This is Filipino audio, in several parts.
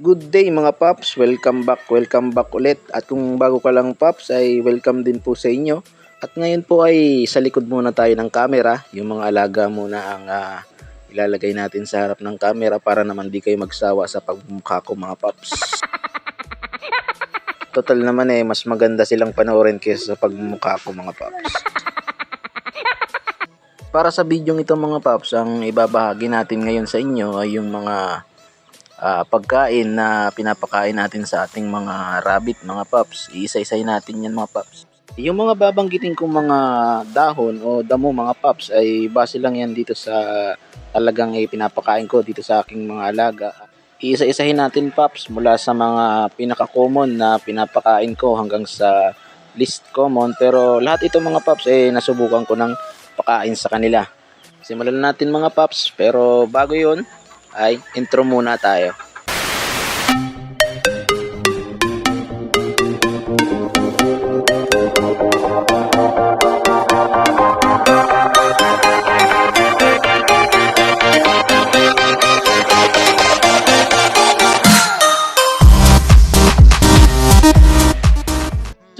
Good day mga paps, welcome back, welcome back ulit. At kung bago ka lang paps ay welcome din po sa inyo. At ngayon po ay sa likod muna tayo ng camera, yung mga alaga muna ang ah, ilalagay natin sa harap ng camera para naman di kayo magsawa sa pagmumukha ko mga paps. Total naman eh, mas maganda silang panoorin kaysa sa pagmumukha ko mga paps. Para sa video ito mga paps, ang ibabahagi natin ngayon sa inyo ay yung mga ah, pagkain na pinapakain natin sa ating mga rabbit, mga paps. Iisa-isay natin yan mga paps. Yung mga babanggitin kong mga dahon o damo mga paps ay base lang yan dito sa talagang ay pinapakain ko dito sa aking mga alaga. Iisa-isahin natin paps mula sa mga pinaka-common na pinapakain ko hanggang sa least common pero lahat ito mga paps ay nasubukan ko ng pakain sa kanila. Simulan natin mga paps pero bago yun ay intro muna tayo.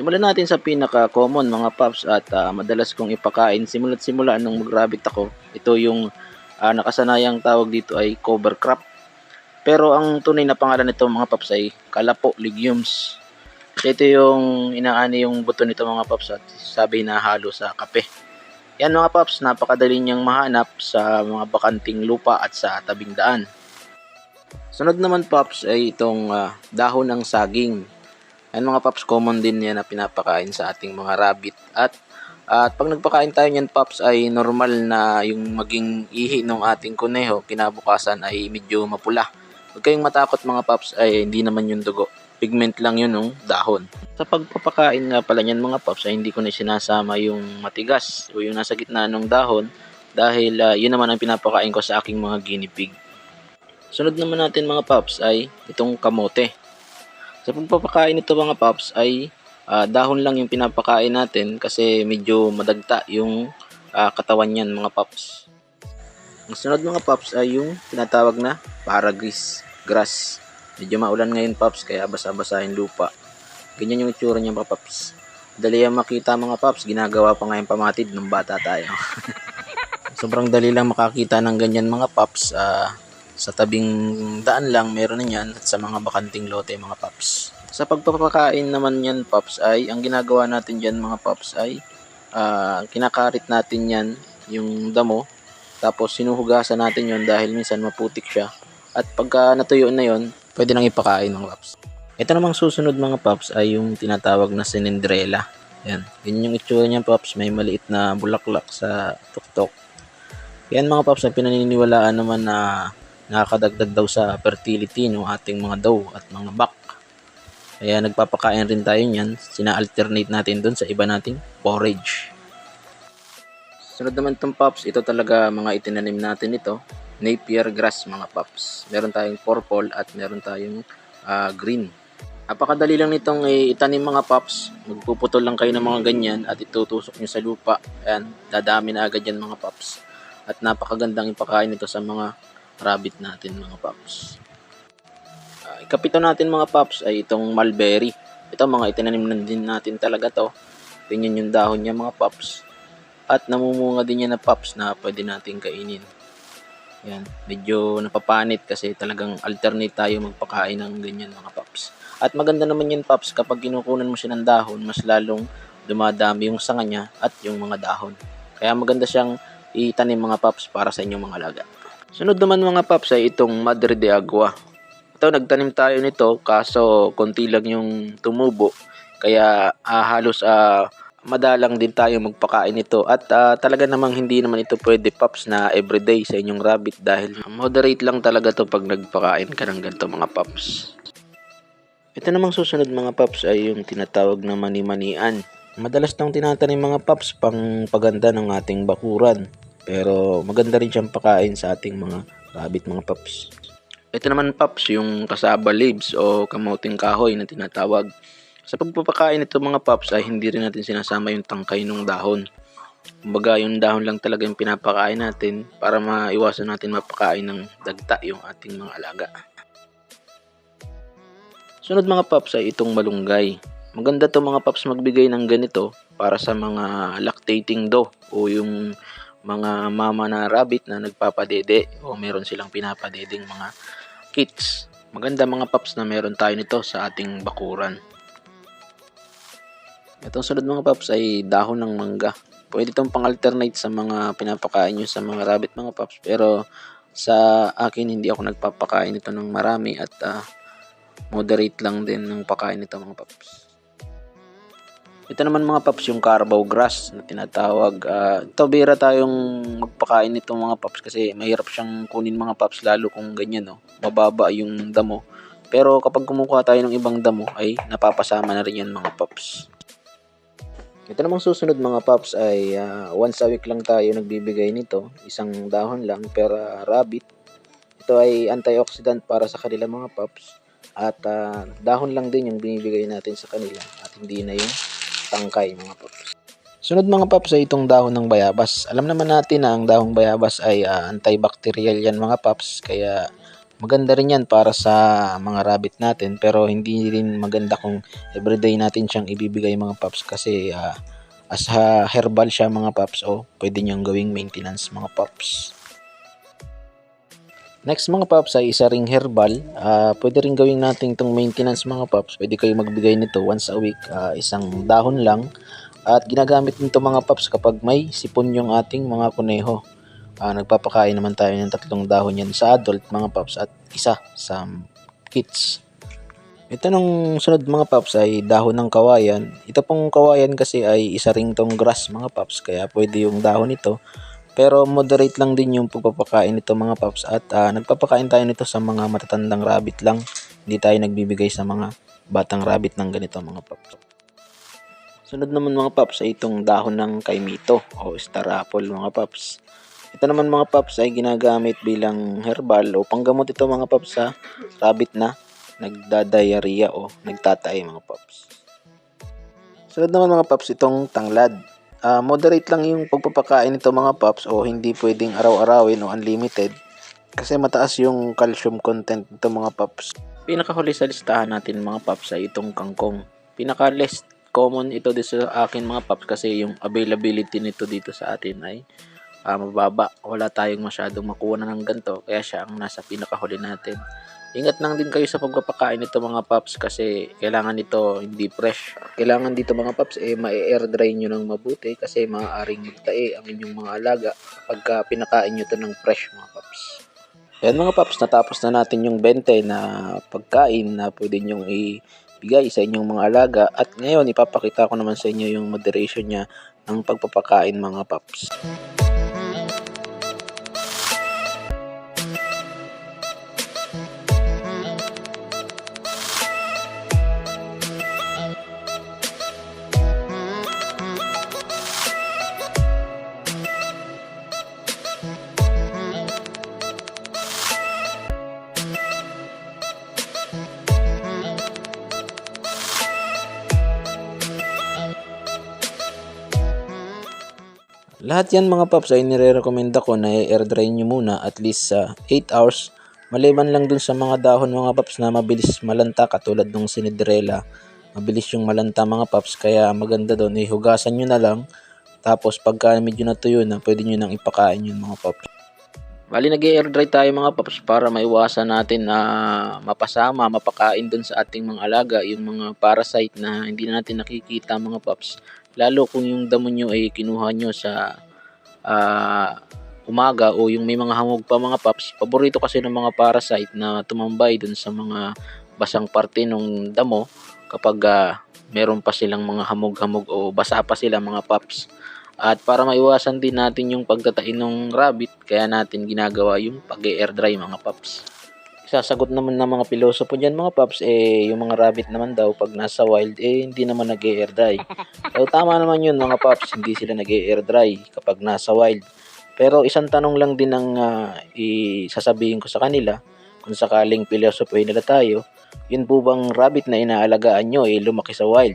Simulan natin sa pinaka-common mga paps at ah, madalas kong ipakain simula't simula nung mag-rabbit ako. Ito yung ah, nakasanayang tawag dito ay cover crop. Pero ang tunay na pangalan nito mga paps ay kalapo legumes. Ito yung inaani yung buto nito mga paps at sabi na halo sa kape. Yan mga paps, napakadali niyang mahanap sa mga bakanting lupa at sa tabing daan. Sunod naman paps ay itong ah, dahon ng saging. Yan mga paps, common din yan na pinapakain sa ating mga rabbit. At at pag nagpakain tayo niyan paps ay normal na yung maging ihi ng ating kuneho kinabukasan ay medyo mapula. Huwag kayong matakot mga paps ay hindi naman yung dugo. Pigment lang yun ng dahon. Sa pagpapakain nga pala niyan mga paps ay hindi ko na sinasama yung matigas o yung nasa gitna ng dahon dahil ah, yun naman ang pinapakain ko sa aking mga guinea pig. Sunod naman natin mga paps ay itong kamote. Sa pagpapakain nito mga paps ay ah, dahon lang yung pinapakain natin kasi medyo madagta yung ah, katawan niyan mga paps. Ang sunod mga paps ay yung tinatawag na paragris grass. Medyo maulan ngayon paps kaya basa-basa yung lupa. Ganyan yung itsura niya mga paps. Dali yan makita mga paps, ginagawa pa nga yung pamatid nung bata tayo. Sobrang dali lang makakita ng ganyan mga paps. ah, sa tabing daan lang meron na yan at sa mga bakanting lote mga paps. Sa pagpapakain naman yan paps ay ang ginagawa natin dyan mga paps ay ah, kinakarit natin yan yung damo tapos sinuhugasan natin yon dahil minsan maputik siya at pagka natuyo na yon pwede nang ipakain ng paps. Ito namang susunod mga paps ay yung tinatawag na sinendrela. Yan, ganyan yung itsura niya paps, may maliit na bulaklak sa tuktok. Yan mga paps ay pinaniniwalaan naman na nakakadagdag daw sa fertility ng ating mga daw at mga bak. Kaya nagpapakain rin tayo niyan, sina-alternate natin dun sa iba nating forage. Sunod naman itong pops, ito talaga mga itinanim natin ito, Napier grass mga pops. Meron tayong purple at meron tayong ah, green. Napakadali lang nitong itanim mga pops. Magpuputol lang kayo ng mga ganyan at itutusok nyo sa lupa. Ayan, dadami na agad yan mga pops. At napakagandang ipakain nito sa mga rabbit natin mga paps. Ikapito natin mga paps ay itong mulberry. Ito mga itinanim na din natin talaga to. Ganyan yung dahon niya mga paps. At namumunga din yan na paps na pwede natin kainin. Yan, medyo napapanit kasi talagang alternate tayo magpakain ng ganyan mga paps. At maganda naman yan paps kapag kinukunan mo siya ng dahon, mas lalong dumadami yung sanga niya at yung mga dahon. Kaya maganda siyang itanim mga paps para sa inyong mga alaga. Sunod naman mga paps ay itong Madre de Agua. Ito, nagtanim tayo nito kaso konti lang yung tumubo. Kaya ah, halos ah, madalang din tayo magpakain nito. At ah, talaga namang hindi naman ito pwede paps na everyday sa inyong rabbit dahil moderate lang talaga to pag nagpakain ka ng ganito mga paps. Ito namang susunod mga paps ay yung tinatawag na mani-manian. Madalas tong tinatanim mga paps pang paganda ng ating bakuran. Pero maganda rin siyang pakain sa ating mga rabbit mga paps. Ito naman paps, yung kasaba leaves o kamuting kahoy na tinatawag. Sa pagpapakain nito mga paps ay hindi rin natin sinasama yung tangkay ng dahon. Kumbaga yung dahon lang talaga yung pinapakain natin para maiwasan natin mapakain ng dagta yung ating mga alaga. Sunod mga paps ay itong malunggay. Maganda to mga paps magbigay ng ganito para sa mga lactating do o yung mga mama na rabbit na nagpapadede o meron silang pinapadedeng mga kits. Maganda mga paps na meron tayo nito sa ating bakuran. Itong sunod mga paps ay dahon ng mangga. Pwede itong pang-alternate sa mga pinapakain nyo sa mga rabbit mga paps. Pero sa akin hindi ako nagpapakain ito ng marami at ah, moderate lang din ng pakain nito mga paps. Ito naman mga paps yung carabao grass na tinatawag. Ah, ito bira tayong magpakain nito mga paps kasi mahirap siyang kunin mga paps lalo kung ganyan no. Mababa yung damo. Pero kapag kumukuha tayo ng ibang damo ay napapasama na rin yan mga paps. Ito namang susunod mga paps ay ah, once a week lang tayo nagbibigay nito. Isang dahon lang per ah, rabbit. Ito ay antioxidant para sa kanila mga paps. At ah, dahon lang din yung binibigay natin sa kanila at hindi na yung tangkay mga paps. Sunod mga paps ay itong dahon ng bayabas. Alam naman natin na ang dahong bayabas ay ah, antibacterial yan mga paps. Kaya maganda rin yan para sa mga rabbit natin. Pero hindi rin maganda kung everyday natin siyang ibibigay mga paps. Kasi ah, as a herbal siya mga paps o pwede niyang gawing maintenance mga paps. Next mga paps ay isa ring herbal. Ah, pwede rin gawin natin itong maintenance mga paps. Pwede kayo magbigay nito once a week. Ah, isang dahon lang. At ginagamit nito mga paps kapag may sipon yung ating mga kuneho. Ah, nagpapakain naman tayo ng tatlong dahon yan sa adult mga paps at isa sa kids. Ito nung sunod mga paps ay dahon ng kawayan. Ito pong kawayan kasi ay isa ring tong grass mga paps kaya pwede yung dahon nito. Pero moderate lang din yung pagpapakain nito mga paps at ah, nagpapakain tayo nito sa mga matatandang rabbit lang. Hindi tayo nagbibigay sa mga batang rabbit ng ganito mga paps. Sunod naman mga paps ay itong dahon ng kaimito o star apple mga paps. Ito naman mga paps ay ginagamit bilang herbal o panggamot ito mga paps sa rabbit na nagdadiarrhea o nagtatay mga paps. Sunod naman mga paps itong tanglad. Ah, moderate lang yung pagpapakain nito mga paps o hindi pwedeng araw-arawin o unlimited kasi mataas yung calcium content nito mga paps. Pinakahuli sa listahan natin mga paps ay itong kangkong. Pinaka less common ito dito sa akin mga paps kasi yung availability nito dito sa atin ay ah, mababa. Wala tayong masyadong makuha na ng ganito kaya siya ang nasa pinakahuli natin. Ingat lang din kayo sa pagpapakain nito mga paps kasi kailangan nito hindi fresh. Kailangan dito mga paps eh ma-air dry nyo ng mabuti kasi maaaring magtae ang inyong mga alaga pagka pinakain nyo to ng fresh mga paps. Yan mga paps, natapos na natin yung 20 na pagkain na pwede nyong ibigay sa inyong mga alaga at ngayon ipapakita ko naman sa inyo yung moderation niya ng pagpapakain mga paps. Lahat yan mga paps ay nire-recommend ko na i-air dry nyo muna at least sa 8 hours. Maliban lang dun sa mga dahon mga paps na mabilis malanta katulad ng sinidrela. Mabilis yung malanta mga paps kaya maganda doon ihugasan nyo na lang. Tapos pagka medyo natuyo na pwede nyo nang ipakain yun mga paps. Bali nag air dry tayo mga paps para maiwasan natin na mapasama, mapakain dun sa ating mga alaga, yung mga parasite na hindi na natin nakikita mga paps. Lalo kung yung damo nyo ay kinuha nyo sa ah, umaga o yung may mga hamog pa mga paps. Paborito kasi ng mga parasite na tumambay dun sa mga basang parte ng damo kapag ah, meron pa silang mga hamog-hamog o basa pa sila mga paps. At para maiwasan din natin yung pagtatain ng rabbit, kaya natin ginagawa yung pag-air dry mga paps. Sasagot naman ng mga pilosopo dyan mga paps, eh yung mga rabbit naman daw pag nasa wild, eh hindi naman nag-air dry. So tama naman yun mga paps, hindi sila nag-air dry kapag nasa wild. Pero isang tanong lang din ang ah, isasabihin ko sa kanila, kung sakaling pilosopo nila tayo, yun po bang rabbit na inaalagaan nyo eh lumaki sa wild?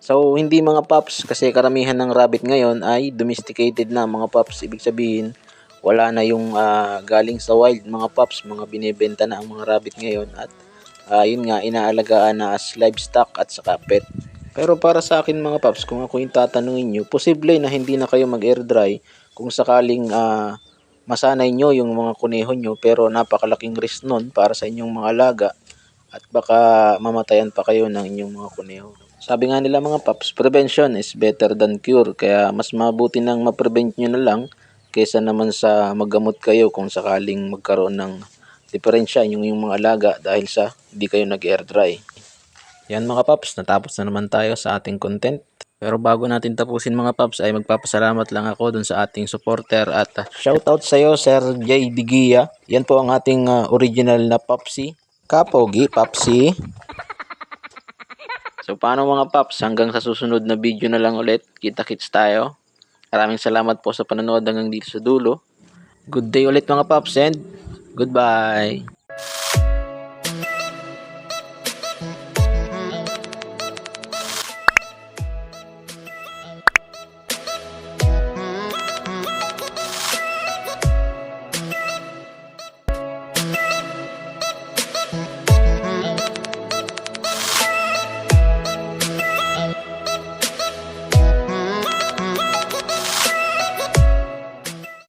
So, hindi mga pups kasi karamihan ng rabbit ngayon ay domesticated na mga pups. Ibig sabihin, wala na yung ah, galing sa wild mga pups, mga binebenta na ang mga rabbit ngayon at ah, yun nga, inaalagaan na as livestock at saka pet. Pero para sa akin mga paps, kung ako yung tatanungin nyo, posible na hindi na kayo mag-air dry kung sakaling ah, masanay nyo yung mga kuneho nyo pero napakalaking risk nun para sa inyong mga alaga at baka mamatayan pa kayo ng inyong mga kuneho. Sabi nga nila mga paps, prevention is better than cure. Kaya mas mabuti nang ma-prevent nyo na lang kaysa naman sa maggamot kayo kung sakaling magkaroon ng diferensya yung, yung mga alaga dahil sa hindi kayo nag-air dry. Yan mga paps, natapos na naman tayo sa ating content. Pero bago natin tapusin mga paps ay magpapasalamat lang ako dun sa ating supporter at uh, shoutout sa iyo Sir J. Digia. Yan po ang ating uh, original na Papsi. Kapogi, Papsi. So paano mga paps, hanggang sa susunod na video na lang ulit. Kita-kits tayo. Maraming salamat po sa panonood hanggang dito sa dulo. Good day ulit mga paps and goodbye.